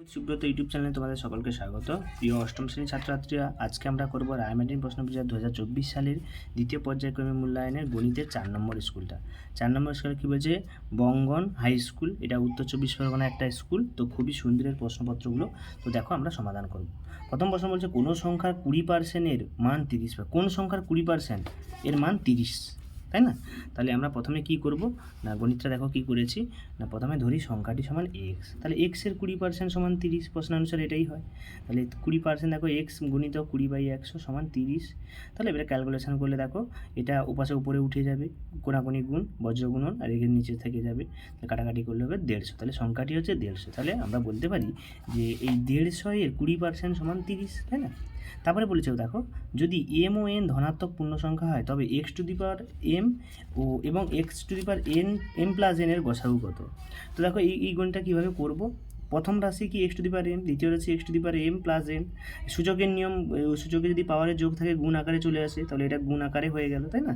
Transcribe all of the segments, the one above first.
Subrata YouTube চ্যানেলে তোমাদের সকলকে স্বাগত। প্রিয় অষ্টম শ্রেণির ছাত্রছাত্রীরা, আজকে আমরা করব করব প্রশ্ন প্রশ্নবিচার দু হাজার চব্বিশ সালের দ্বিতীয় পর্যায়ক্রমে মূল্যায়নের গণিতের চার নম্বর স্কুলটা। চার নম্বর স্কুলে কী বলছে? বঙ্গন হাই স্কুল, এটা উত্তর চব্বিশ পরগনা একটা স্কুল, তো খুবই সুন্দরের প্রশ্নপত্রগুলো। তো দেখো আমরা সমাধান করব। প্রথম প্রশ্ন বলছে, কোনো সংখ্যার কুড়ি পার্সেন্টের মান তিরিশ কোন সংখ্যার কুড়ি পার্সেন্ট এর মান তিরিশ? তাই না? তাহলে আমরা প্রথমে কি করব? না, গণিতটা দেখো কি করেছি। না, প্রথমে ধরি সংখ্যাটি সমান এক্স তাহলে এক্সের কুড়ি পার্সেন্ট সমান তিরিশ, প্রশ্নানুসার এটাই হয়। তাহলে কুড়ি পার্সেন্ট দেখো এক্স গুণিত কুড়ি বাই একশো সমান তিরিশ। তাহলে এবারে ক্যালকুলেশন করলে দেখো, এটা উপাসে উপরে উঠে যাবে কোনাকুনি গুণ বজ্র গুণন আর এগের নিচে থেকে যাবে। কাটাকাটি করলে হবে দেড়শো। তাহলে সংখ্যাটি হচ্ছে দেড়শো। তাহলে আমরা বলতে পারি যে এই দেড়শো এর কুড়ি পার্সেন্ট সমান তিরিশ, তাই না? তারপরে বলেছে দেখো, যদি এম ও এন ধনাত্মক পূর্ণ সংখ্যা হয়, তবে x to the power m ও এবং x to the power n m plus এর গসাগু কত? তো দেখো, এই এই গুণটা কীভাবে করব? প্রথম রাশি কি x to the power m দ্বিতীয় রাশি x to the power m plus n সূচকের নিয়ম সূচকে যদি পাওয়ারের যোগ থাকে, গুণ আকারে চলে আসে, তাহলে এটা গুণ আকারে হয়ে গেল, তাই না?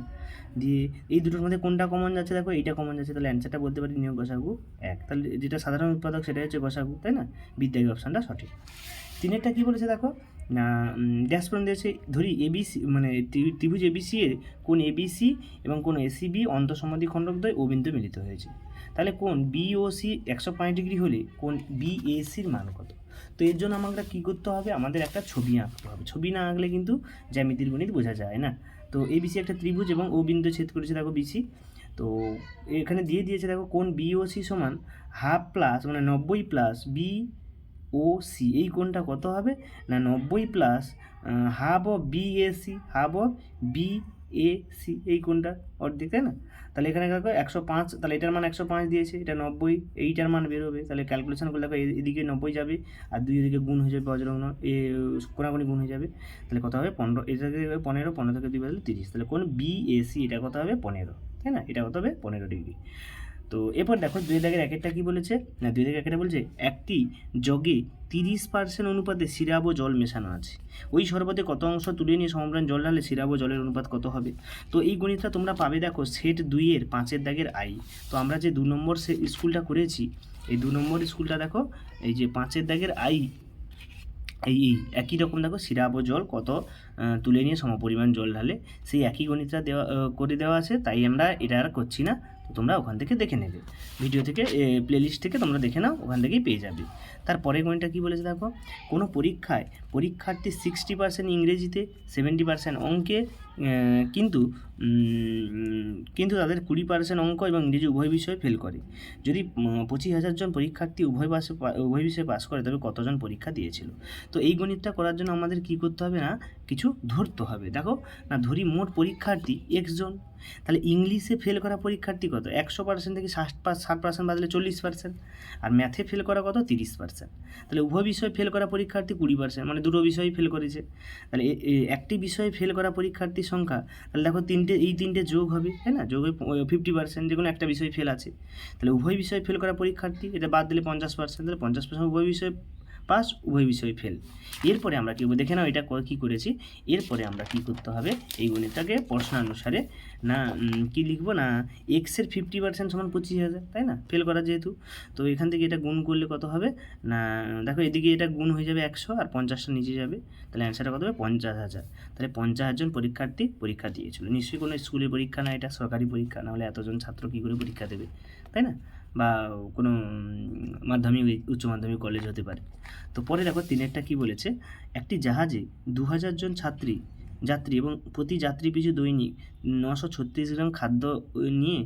দিয়ে এই দুটোর মধ্যে কোনটা কমন যাচ্ছে দেখো, এইটা কমন যাচ্ছে, তাহলে অ্যান্সারটা বলতে পারি নিয়োগ গসাগু এক। তাহলে যেটা সাধারণ উৎপাদক, সেটা হচ্ছে গসাগু তাই না? বিদ্যায়ী অপশানটা সঠিক। তিনেরটা কী বলেছে দেখো? না ড্যাশ পয়েন্ট দিয়েছে, ধরি এবিসি মানে ত্রিভুজ এবিসি এর কোন এবিসি এবং কোন এসিবি অন্তঃসমাধি খণ্ডকদ্বয় ও বিন্দু মিলিত হয়েছে। তাহলে কোন বিওসি একশো পাঁচ ডিগ্রি হলে কোন বিএসির মান কত? তো এর জন্য আমাদের কী করতে হবে? আমাদের একটা ছবি আঁকতে হবে। ছবি না আঁকলে কিন্তু জ্যামিতির গণিত বোঝা যায় না। তো এবিসি একটা ত্রিভুজ এবং ও বিন্দু ছেদ করেছে, দেখো বিসি তো এখানে দিয়ে দিয়েছে, দেখো কোন বিওসি সমান হাফ প্লাস মানে নব্বই প্লাস বি ও সি এই কোণটা কত হবে? না, নব্বই plus half of B A C half of B A C এই কোণটা অর্ধেক, তাই না? তাহলে এখানে দেখো একশো পাঁচ, তাহলে এটার মান একশো পাঁচ দিয়েছে, এটা নব্বই, এইটার মান বেরোবে, তাহলে ক্যালকুলেশন করলে দেখো এদিকে নব্বই যাবে আর দুই এদিকে গুণ হয়ে যাবে বজ্রগ্ন এ কোনাগুনি গুণ হয়ে যাবে, তাহলে কত হবে পনেরো, এটা থেকে পনেরো পনেরো থেকে দুই বাজলে তিরিশ, তাহলে কোন বি এসি এটা কত হবে পনেরো, তাই না? এটা কত হবে পনেরো ডিগ্রি। তো এরপর দেখো দুই দাগের একেরটা কি বলেছে? না, দুই দাগের একেরটা বলছে, একটি জগে তিরিশ পার্সেন্ট অনুপাতে সিরাব ও জল মেশানো আছে। ওই শরবতে কত অংশ তুলে নিয়ে সমব্রান জল ঢালে সিরাব ও জলের অনুপাত কত হবে? তো এই গণিতটা তোমরা পাবে দেখো সেট দুইয়ের পাঁচের দাগের আই। তো আমরা যে দু নম্বর সে স্কুলটা করেছি, এই দু নম্বর স্কুলটা দেখো, এই যে পাঁচের দাগের আই, এই এই একই রকম দেখো সিরাপ ও জল কত তুলে নিয়ে সমপরিমাণ জল ঢালে। সেই একই গণিতটা দেওয়া করে দেওয়া আছে, তাই আমরা এটা আর করছি না। তোমরা ওখান থেকে দেখে নেবে। ভিডিও থেকে প্লেলিস্ট থেকে তোমরা দেখে নাও, ওখান থেকেই পেয়ে যাবে। তারপরে পয়েন্টটা কী বলেছে দেখো? কোনো পরীক্ষায়, পরীক্ষার্থী সিক্সটি পার্সেন্ট ইংরেজিতে সেভেন্টি পার্সেন্ট অঙ্কে কিন্তু কিন্তু তাদের কুড়ি পার্সেন্ট অঙ্ক এবং ইংরেজি উভয় বিষয়ে ফেল করে। যদি পঁচিশ হাজার জন পরীক্ষার্থী উভয় পাশে উভয় বিষয়ে পাস করে, তবে কতজন পরীক্ষা দিয়েছিল? তো এই গণিতটা করার জন্য আমাদের কি করতে হবে না, কিছু ধরতে হবে। দেখো, না ধরি মোট পরীক্ষার্থী একজন তাহলে ইংলিশে ফেল করা পরীক্ষার্থী কত? একশো পার্সেন্ট থেকে ষাট ষাট পার্সেন্ট বাদলে চল্লিশ পার্সেন্ট আর ম্যাথে ফেল করা কত? তিরিশ পার্সেন্ট তাহলে উভয় বিষয়ে ফেল করা পরীক্ষার্থী কুড়ি পার্সেন্ট মানে দুটো বিষয়ই ফেল করেছে। তাহলে একটি বিষয়ে ফেল করা পরীক্ষার্থীর সংখ্যা, তাহলে দেখো তিনটে, এই তিনটে যোগ হবে তাই না? যোগ হয়ে ফিফটি পার্সেন্ট যে কোনো একটা বিষয় ফেল আছে। তাহলে উভয় বিষয়ে ফেল করা পরীক্ষার্থী, এটা বাদ দিলে পঞ্চাশ পার্সেন্ট তাহলে পঞ্চাশ পার্সেন্ট উভয় বিষয়ে পাস উভয় বিষয় ফেল এরপরে আমরা কী দেখে নাও এটা কী করেছি? এরপরে আমরা কী করতে হবে? এই গণিতটাকে প্রশ্নানুসারে না কি লিখব? না এক্সের ফিফটি পার্সেন্ট সমান পঁচিশ হাজার, তাই না? ফেল করা যেহেতু। তো এখান থেকে এটা গুণ করলে কত হবে? না, দেখো এদিকে এটা গুণ হয়ে যাবে একশো আর পঞ্চাশটা নিচে যাবে। তাহলে অ্যান্সারটা কত হবে? পঞ্চাশ হাজার। তাহলে পঞ্চাশ হাজার পরীক্ষার্থী পরীক্ষা দিয়েছিল। নিশ্চয়ই কোনো স্কুলের পরীক্ষা না, এটা সরকারি পরীক্ষা। না হলে এতজন ছাত্র কী করে পরীক্ষা দেবে? তাই না? বা কোনো মাধ্যমিক, উচ্চ মাধ্যমিক কলেজ হতে পারে। তো পরে দেখো তিনেরটা কি বলেছে? একটি জাহাজে দু হাজার জন ছাত্রী, যাত্রী এবং প্রতি যাত্রী পিছু দৈনিক নশো ছত্রিশ গ্রাম খাদ্য নিয়ে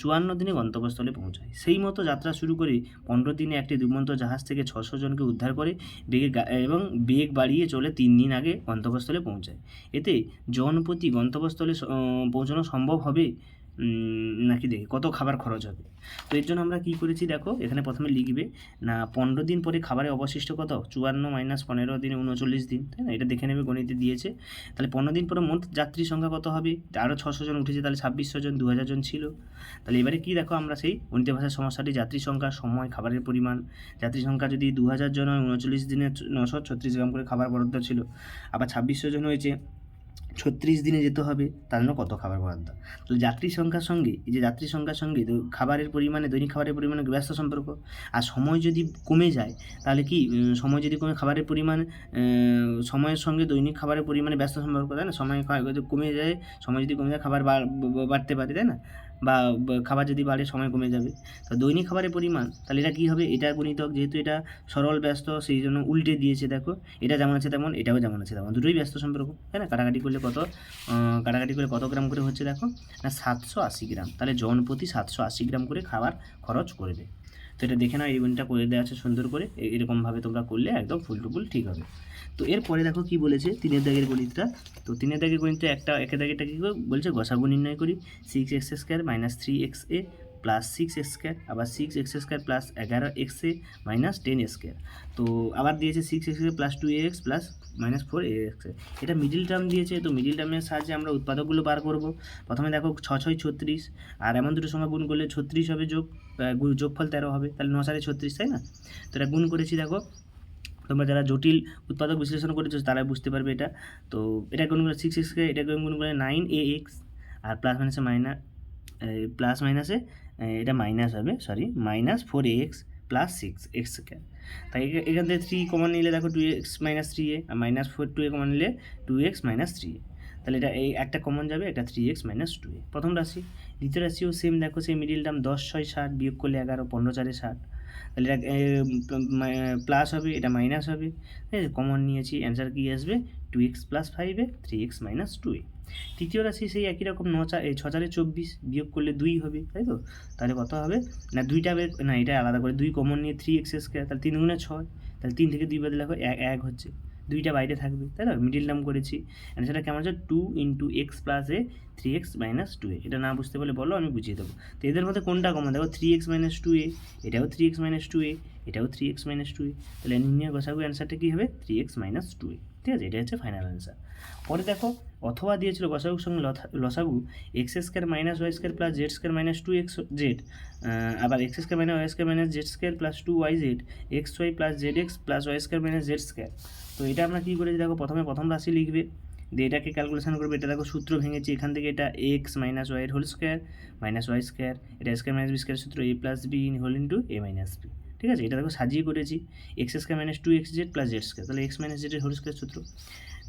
চুয়ান্ন দিনে গন্তব্যস্থলে পৌঁছায়। সেই মতো যাত্রা শুরু করে পনেরো দিনে একটি দুমন্ত জাহাজ থেকে ছশো জনকে উদ্ধার করে বেগে এবং বেগ বাড়িয়ে চলে তিন দিন আগে গন্তব্যস্থলে পৌঁছায়। এতে জনপ্রতি গন্তব্যস্থলে পৌঁছানো সম্ভব হবে নাকি দেখি, কত খাবার খরচ হবে? তো এর জন্য আমরা কী করেছি দেখো, এখানে প্রথমে লিখবে, না, পনেরো দিন পরে খাবারের অবশিষ্ট কত? চুয়ান্ন মাইনাস পনেরো দিনে উনচল্লিশ দিন, তাই না? এটা দেখে নেবে গণিতে দিয়েছে। তাহলে পনেরো দিন পরে মোট যাত্রীর সংখ্যা কত হবে? আরও ছশো জন উঠেছে, তাহলে ছাব্বিশশো জন দু হাজার জন ছিল। তাহলে এবারে কি দেখো, আমরা সেই গণিত ভাষার সমস্যাটি যাত্রী সংখ্যা, সময়, খাবারের পরিমাণ। যাত্রী সংখ্যা যদি দু হাজার জন হয়, উনচল্লিশ দিনে নশো ছত্রিশ গ্রাম করে খাবার বরাদ্দ ছিল। আবার ছাব্বিশশো জন হয়েছে ছত্রিশ দিনে যেতে হবে তার জন্য কত খাবার বরাদ্দ? তো যাত্রী সংখ্যার সঙ্গে, এই যে যাত্রী সংখ্যার সঙ্গে খাবারের পরিমাণে, দৈনিক খাবারের পরিমাণে ব্যস্ত সম্পর্ক। আর সময় যদি কমে যায়, তাহলে কি সময় যদি কমে, খাবারের পরিমাণ সময়ের সঙ্গে দৈনিক খাবারের পরিমাণে ব্যস্ত সম্পর্ক, তাই না? সময় যদি কমে যায়, সময় যদি কমে যায়, খাবার বাড়তে পারে, তাই না? বা খাবার যদি বাড়ে সময় কমে যাবে। তো দৈনিক খাবারের পরিমাণ, তাহলে এটা কী হবে? এটা গুণিতক, যেহেতু এটা সরল, ব্যস্ত, সেই জন্য উল্টে দিয়েছে, দেখো। এটা যেমন আছে তেমন, এটাও যেমন আছে তেমন। দুটোই ব্যস্ত সম্পর্ক, তাই না? কাটাকাটি করলে কত কাটাকাটি করলে কত গ্রাম করে হচ্ছে দেখো? না, সাতশো আশি গ্রাম। তাহলে জন প্রতি সাতশো আশি গ্রাম করে খাবার খরচ করবে তো এটা দেখে নাও, এই গুণটা করে দেওয়া আছে সুন্দর করে। এরকমভাবে তোমরা করলে একদম ফুল টু ফুল ঠিক হবে। তো এরপরে দেখো কি বলেছে তিনের দাগের গণিতটা। তো তিনের দাগের গণিতটা একটা, একের দাগেরটা কী বলছে গসাগু নির্ণয় করি। Six x square minus three x a plus six x square আবার সিক্স এক্স স্কোয়ার প্লাস এগারো x a minus ten square তো আবার দিয়েছে six x plus two x plus minus four x এটা মিডিল টার্ম দিয়েছে, তো middle টার্মের সাহায্যে আমরা উৎপাদকগুলো বার করব। প্রথমে দেখো ছ, ছয়, ছত্রিশ, আর এমন দুটো সংখ্যা গুণ করলে ছত্রিশ হবে যোগ যোগফল তেরো হবে। তাহলে ন সাড়ে ছত্রিশ, তাই না? তো এটা গুণ করেছি দেখো তোমরা যারা জটিল উৎপাদক বিশ্লেষণ করেছ তারা বুঝতে পারবে এটা। তো এটা গুণ করে সিক্স এক্সকে এটা গুণ করে নাইন এ এক্স আর প্লাস মাইনাসে মাইনাস প্লাস মাইনাসে এটা মাইনাস হবে sorry minus four a x plus six x square তাই এখান থেকে থ্রি কমন নিলে দেখো two x minus three a R minus four two a common নিলে two x minus three a তাহলে এটা এই একটা কমন যাবে, এটা three x minus two a প্রথম রাশি, দ্বিতীয় রাশিও সেম দেখো সেই মিডিল টার্ম দশ, ছয় ষাট বিয়োগ করলে এগারো, পনেরো, চারে ষাট। তাহলে এটা প্লাস হবে, এটা মাইনাস হবে। ঠিক আছে? কমন নিয়েছি অ্যান্সার কী আসবে? টু এক্স প্লাস ফাইভে three x minus two a. তৃতীয় রাশি সেই একই রকম, ন এই ছ চারে চব্বিশ, বিয়োগ করলে দুই হবে, তাই তো? তাহলে কত হবে? না, দুইটা বের, না, এটা আলাদা করে, দুই কমন নিয়ে থ্রি এক্স স্কোয়ার তাহলে তিন গুণে ছয়, তাহলে তিন থেকে দুই বাদে দেখো এক এক হচ্ছে। দুইটা বাইরে থাকবে, তাই না? মিডিল টার্ম করেছি। অ্যান্সারটা কেমন আছে two into x plus a three x minus two a এটা না বুঝতে পারলে বলো, আমি বুঝিয়ে দেবো। তো এদের মধ্যে কোনটা কমন দেখো three x minus two a এটাও three x minus two a এটাও three x minus two a তাহলে নির্ণয় বসাবো অ্যান্সারটা কী হবে? Three x minus two a ঠিক আছে? এটা হচ্ছে ফাইনাল অ্যান্সার পরে দেখো, অথবা দিয়েছিল গসাগুর সঙ্গে লসাগু x square minus y square plus z square minus two x z আবার x square minus y square minus z square plus two y z x y plus z x plus y square minus z square তো এটা আমরা কী করেছি দেখো? প্রথমে প্রথম রাশি লিখবে, দিয়ে এটাকে ক্যালকুলেশন করবে। এটা দেখো সূত্র ভেঙেছি, এখান থেকে এটা এক্স মাইনাস ওয়াইয়ের whole square minus y square এটা স্কোয়ার মাইনাস বি স্কোয়ার সূত্র a plus b whole into a minus b ঠিক আছে? এটা দেখো সাজিয়ে করেছি। X square minus two x z plus z square তাহলে এক্স মাইনাস জেডের হোল স্কোয়ার সূত্র।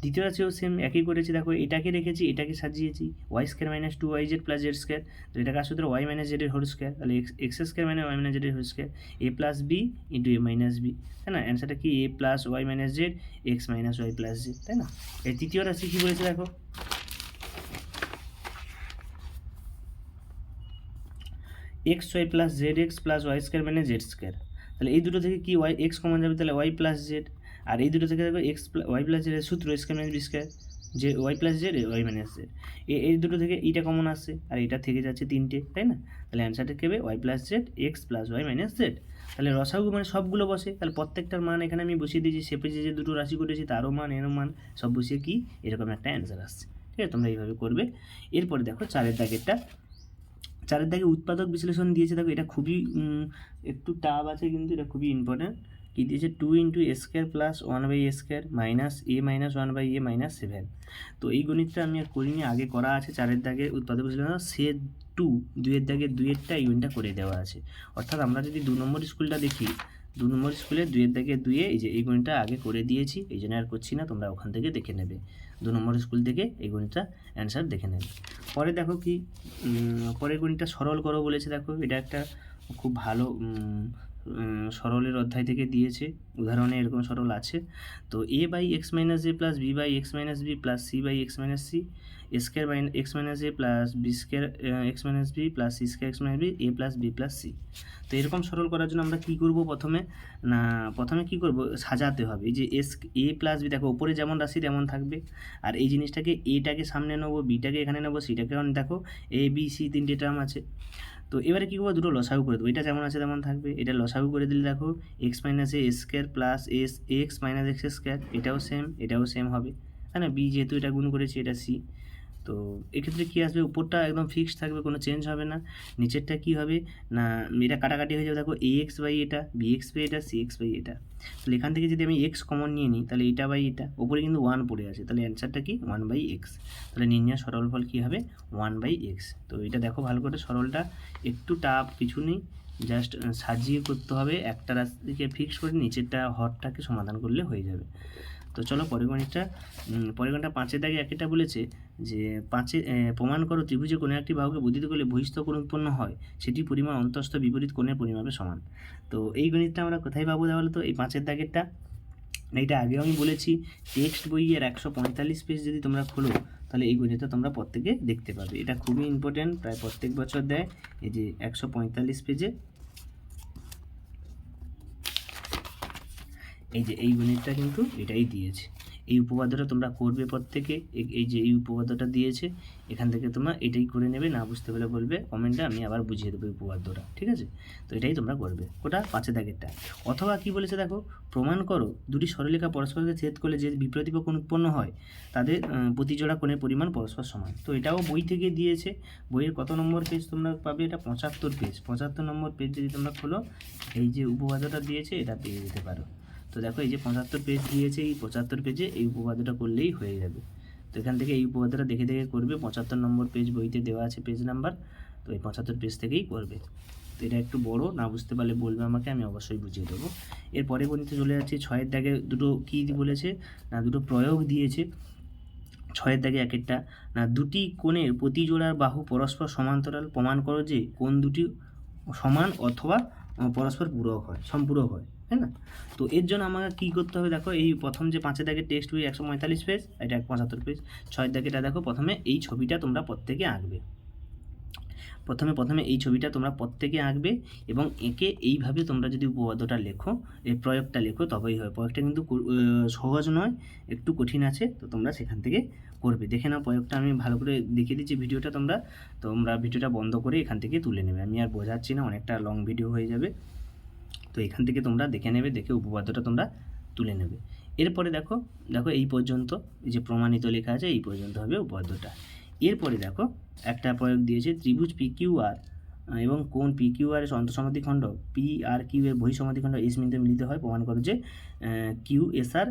দ্বিতীয় রাশিও সেম একই করেছি। দেখো, এটাকে রেখেছি, এটাকে সাজিয়েছি। Y square minus two y z plus z square তো এটা কাজ সূত্র? ওয়াই মাইনাস জেডের হোল স্কোয়ার তাহলে x x square minus y minus জেডের whole square a plus b into a minus b তাই না? অ্যান্সারটা কি? A plus y minus z x minus y plus z তাই না? এই তৃতীয় রাশি কী বলেছে দেখো? X y plus z x plus y square মানে জেড স্কোয়ার তাহলে এই দুটো থেকে কি ওয়াই এক্স কমন যাবে? তাহলে ওয়াই প্লাস জেড আর এই দুটো থেকে দেখো এক্স ওয়াই প্লাস জেডের সূত্র স্কোয়ার মাইনাস বি স্কোয়ার যে y plus z y minus z এই দুটো থেকে এইটা কমন আসছে, আর এটা থেকে যাচ্ছে তিনটে, তাই না? তাহলে অ্যান্সারটা কেবে y plus z x plus y minus z তাহলে রসাগু মানে সবগুলো বসে, তাহলে প্রত্যেকটার মান এখানে আমি বসিয়ে দিয়েছি, সেপেজে যে দুটো রাশি করেছি, তারও মান, এরও মান, সব বসিয়ে কি? এরকম একটা অ্যান্সার আসছে। ঠিক আছে, তোমরা এইভাবে করবে। এরপরে দেখো চারের দাগেরটা চারের দাগে উৎপাদক বিশ্লেষণ দিয়েছে, দেখো এটা খুবই একটু টাফ আছে কিন্তু এটা খুবই ইম্পর্ট্যান্ট কী দিয়েছে? Two into square plus one by a square minus a minus one by a minus seven তো এই গণিতটা আমি আর করিনি, আগে করা আছে চারের দাগে উৎপাদক বিশ্লেষণ। সে টু দুইয়ের দাগে দুইয়েরটা গণিতটা করে দেওয়া আছে। অর্থাৎ আমরা যদি দু নম্বর স্কুলটা দেখি, দু নম্বর স্কুলে দুইয়ের দাগে দুইয়ে এই যে এই গণিতটা আগে করে দিয়েছি, এই জন্য আর করছি না, তোমরা ওখান থেকে দেখে নেবে। দু নম্বর স্কুল থেকে এই গণিতটা অ্যান্সার দেখে নেবে। পরে দেখো কি পরের গণিতটা সরল করো বলেছে দেখো এটা একটা খুব ভালো সরলের অধ্যায় থেকে দিয়েছে। উদাহরণে এরকম সরল আছে। তো a by x minus a plus b by x minus b plus c by x minus c square by x minus a plus b square x minus b plus c square x minus b a plus b plus c তো এরকম সরল করার জন্য আমরা কী করব প্রথমে? না, প্রথমে কী করব? সাজাতে হবে। এই যে এস এ প্লাস বি দেখো ওপরে যেমন রাশি তেমন থাকবে। আর এই জিনিসটাকে এটাকে সামনে নেব বিটাকে এখানে নেব সিটাকে দেখো এ বি সি তিনটে টার্ম আছে। তো এবারে কী করব? দুটো লসাগু করে দেবো। এটা যেমন আছে তেমন থাকবে। এটা লসাগু করে দিলে দেখো x minus a square plus s x minus x square এটাও সেম এটাও সেম হবে। তাই না? বি যেহেতু এটা গুণ করেছি, এটা সি তো এক্ষেত্রে কী আসবে উপরটা একদম ফিক্সড থাকবে, কোনো চেঞ্জ হবে না। নিচেরটা কী হবে? না, এটা কাটাকাটি হয়ে যাবে। দেখো এ এক্স বাই এটা বি এক্স বাই এটা সি এক্স বাই এটা। তাহলে এখান থেকে যদি আমি এক্স কমন নিয়ে নিই, তাহলে এটা বাই এটা ওপরে কিন্তু ওয়ান পড়ে আছে। তাহলে অ্যান্সারটা কি? ওয়ান বাই এক্স তাহলে নির্ণয় সরল ফল কী হবে? ওয়ান বাই এক্স তো এটা দেখো ভালো করে সরলটা, একটু টাফ কিছু নেই। জাস্ট সাজিয়ে করতে হবে। একটা রাস্তাকে ফিক্স করে নিচেরটা হরটাকে সমাধান করলে হয়ে যাবে। তো চলো পরের গণিতটা পাঁচের দাগে একটা বলেছে যে, পাঁচে প্রমাণ করো ত্রিভুজে কোনো একটি বাহুকে বুদ্ধিত করলে বহিস্থ কোণ উৎপন্ন হয় সেটি পরিমাণ অন্তস্থ বিপরীত কোণের পরিমাপের সমান। তো এই গণিতটা আমরা কোথায় পাবো তাহলে তো? এই পাঁচের দাগেরটা। এইটা আগেও আমি বলেছি, টেক্সট বইয়ের একশো পঁয়তাল্লিশ পেজ যদি তোমরা খোলো, তাহলে এই গণিতটা তোমরা প্রত্যেকে দেখতে পাবে। এটা খুবই ইম্পর্ট্যান্ট প্রায় প্রত্যেক বছর দেয়। এই যে একশো পঁয়তাল্লিশ পেজে এই যে এই গণিতটা কিন্তু এটাই দিয়েছে। এই উপপাদ্যটা তোমরা করবে প্রত্যেকে এই যে এই উপপাদ্যটা দিয়েছে, এখান থেকে তোমরা এটাই করে নেবে, না বুঝতে পারলে বলবে কমেন্টে আমি আবার বুঝিয়ে দেবো উপপাদ্যটা ঠিক আছে? তো এটাই তোমরা করবে, ওটা পাঁচে দাগেরটা। অথবা কি বলেছে দেখো, প্রমাণ করো, দুটি সরলেখা পরস্পরকে ছেদ করলে যে বিপ্রতীপ উৎপন্ন হয়, তাদের প্রতিজোড়া কোণের পরিমাণ পরস্পর সমান। তো এটাও বই থেকে দিয়েছে, বইয়ের কত নম্বর পেজ তোমরা পাবে? এটা পঁচাত্তর পেজ পঁচাত্তর নম্বর পেজ যদি তোমরা খোলো, এই যে উপপাদ্যটা দিয়েছে, এটা পেয়ে যেতে পারো। তো দেখো এই যে পঁচাত্তর পেজ দিয়েছে, এই পঁচাত্তর পেজে এই উপপাদ্যটা করলেই হয়ে যাবে। তো এখান থেকে এই উপপাদ্যটা দেখে দেখে করবে, পঁচাত্তর নম্বর পেজ বইতে দেওয়া আছে পেজ নাম্বার তো এই পঁচাত্তর পেজ থেকেই করবে। তো এটা একটু বড়, না বুঝতে পারলে বলবে আমাকে, আমি অবশ্যই বুঝিয়ে দেবো। এরপরে গণিতে চলে যাচ্ছে, ছয়ের দাগে দুটো কী বলেছে, না দুটো প্রয়োগ দিয়েছে, ছয়ের দাগে এক একটা, না দুটি কোণের প্রতি জোড়ার বাহু পরস্পর সমান্তরাল, প্রমাণ করো যে কোন দুটি সমান অথবা পরস্পর পূরক হয় সম্পূরক হয়। তাই না? তো এর জন্য আমাকে কী করতে হবে দেখো, এই প্রথম যে পাঁচের দাগের টেক্সট বই একশো পঁয়তাল্লিশ পেজ এটা এক পঁচাত্তর পেজ ছয়ের দাগেটা দেখো, প্রথমে এই ছবিটা তোমরা প্রত্যেকে আঁকবে। প্রথমে প্রথমে এই ছবিটা তোমরা প্রত্যেকে আঁকবে এবং একে এইভাবে তোমরা যদি উপপাদ্যটা লেখো, এই প্রয়োগটা লেখো, তবেই হয় প্রয়োগটা কিন্তু সহজ নয়, একটু কঠিন আছে, তো তোমরা সেখান থেকে করবে। দেখে নাও, প্রয়োগটা আমি ভালো করে দেখিয়ে দিচ্ছি ভিডিওটা তোমরা। তোমরা ভিডিওটা বন্ধ করে এখান থেকে তুলে নেবে। আমি আর বোঝাচ্ছি না, অনেকটা লং ভিডিও হয়ে যাবে। তো এখান থেকে তোমরা দেখে নেবে, দেখে উপপাদ্যটা তোমরা তুলে নেবে। এরপরে দেখো দেখো এই পর্যন্ত যে প্রমাণিত লেখা আছে, এই পর্যন্ত হবে উপপাদ্যটা। এরপরে দেখো, একটা প্রয়োগ দিয়েছে ত্রিভুজ পি কিউ আর এবং কোন পি কিউ আর অন্তঃসমাধি খণ্ড? পি আর কিউ এর বহিঃসমাধি খণ্ড এস মিলিত মিলিত হয়। প্রমাণ করে যে কিউ এস আর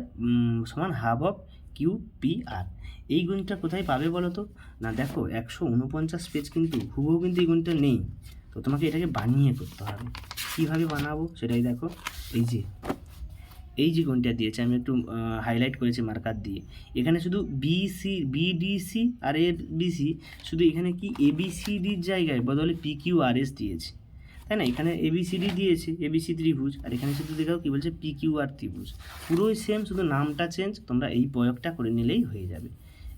সমান half of Q P R এই গুণটা কোথায় পাবে বলো তো? না, দেখো, একশো উনপঞ্চাশ পেজ কিন্তু, হুবহু কিন্তু এই গুণটা নেই। তো তোমাকে এটাকে বানিয়ে করতে হবে। কীভাবে বানাবো সেটাই দেখো। এই যে এই যে কোনটা দিয়েছে, আমি একটু হাইলাইট করেছি মার্কার দিয়ে। এখানে শুধু বিসি বিডিসি আর এ বিসি শুধু এখানে কি এবিসিডির জায়গায় বদলে পি কিউ আর এস দিয়েছে। তাই না? এখানে এবিসিডি দিয়েছে এবিসি ত্রিভুজ, আর এখানে শুধু দেখাও কি বলছে পি কিউ আর ত্রিভুজ। পুরোই সেম শুধু নামটা চেঞ্জ তোমরা এই প্রয়োগটা করে নিলেই হয়ে যাবে।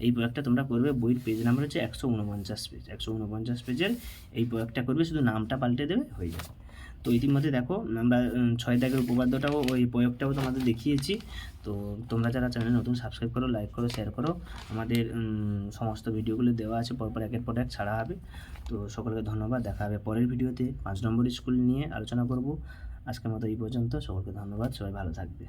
এই প্রয়োগটা তোমরা করবে, বইয়ের পেজ নাম্বার হচ্ছে একশো উনপঞ্চাশ পেজ একশো উনপঞ্চাশ পেজের এই প্রয়োগটা করবে, শুধু নামটা পাল্টে দেবে, হয়ে যাবে। তো ইতিমধ্যে দেখো, আমরা ছয় দাগের উপপাদ্যটাও, ওই প্রয়োগটাও তোমাদের দেখিয়েছি। তো তোমরা যারা চ্যানেল নতুন সাবস্ক্রাইব করো লাইক করো শেয়ার করো। আমাদের সমস্ত ভিডিওগুলো দেওয়া আছে, পরপর একের পর এক ছাড়া হবে। তো সকলকে ধন্যবাদ, দেখা হবে পরের ভিডিওতে। পাঁচ নম্বর স্কুল নিয়ে আলোচনা করব। আজকের মতো এই পর্যন্ত, সকলকে ধন্যবাদ, সবাই ভালো থাকবে।